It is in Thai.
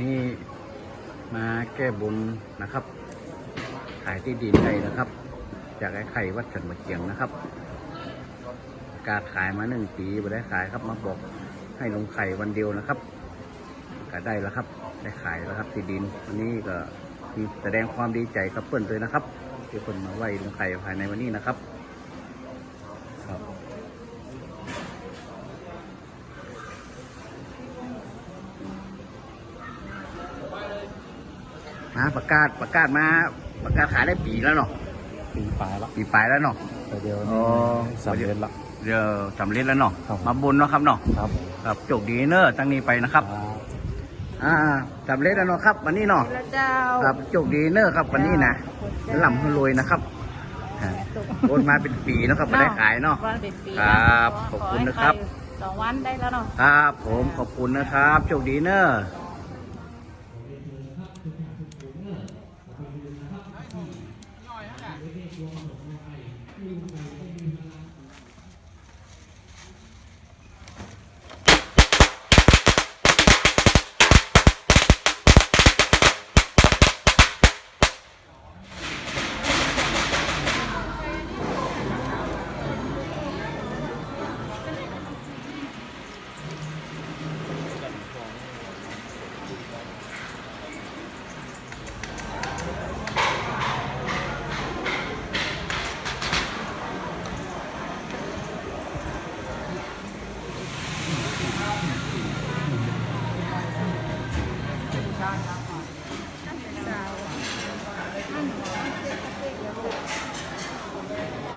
นี่มาแก้บนนะครับ ขายที่ดินได้นะครับ จากไอ้ไข่วัดฉันมาเกียงนะครับ การขายมาหนึ่งปีไม่ได้ขายครับมาบอกให้ลงไข่วันเดียวนะครับก็ได้แล้วครับ ได้ขายแล้วครับที่ดินวันนี้ก็มีแสดงความดีใจกับเปิ้นเลยนะครับที่เปิ้นมาไหวลงไข่ภายในวันนี้นะครับ มาประกาศประกาศมาประกาศขายได้ปีแล้วเนาะปีปลายละปีปลายแล้วเนาะแต่เดียวอ๋นี้อสำเร็จละเดี๋ยวสำเร็จแล้วเนาะครับมาบุญเนาะครับเนาะครับผมครับโชคดีเนอะตั้งนี้ไปนะครับ อ่าสำเร็จแล้วเนาะครับ วันนี้เนาะแล้วเจ้าครับโชคดีเนอะครับวันนี้นะหล่ำให้รวยนะครับอ่าโอนมาเป็นปีเนาะครับไม่ได้ขายเนาะวันเป็นปีครับขอบคุณนะครับขอให้ใสองวันได้แล้วเนาะครับ ผมขอบคุณนะครับโชคดีเนอะ ลงเหมือนอะไรวิ่งไป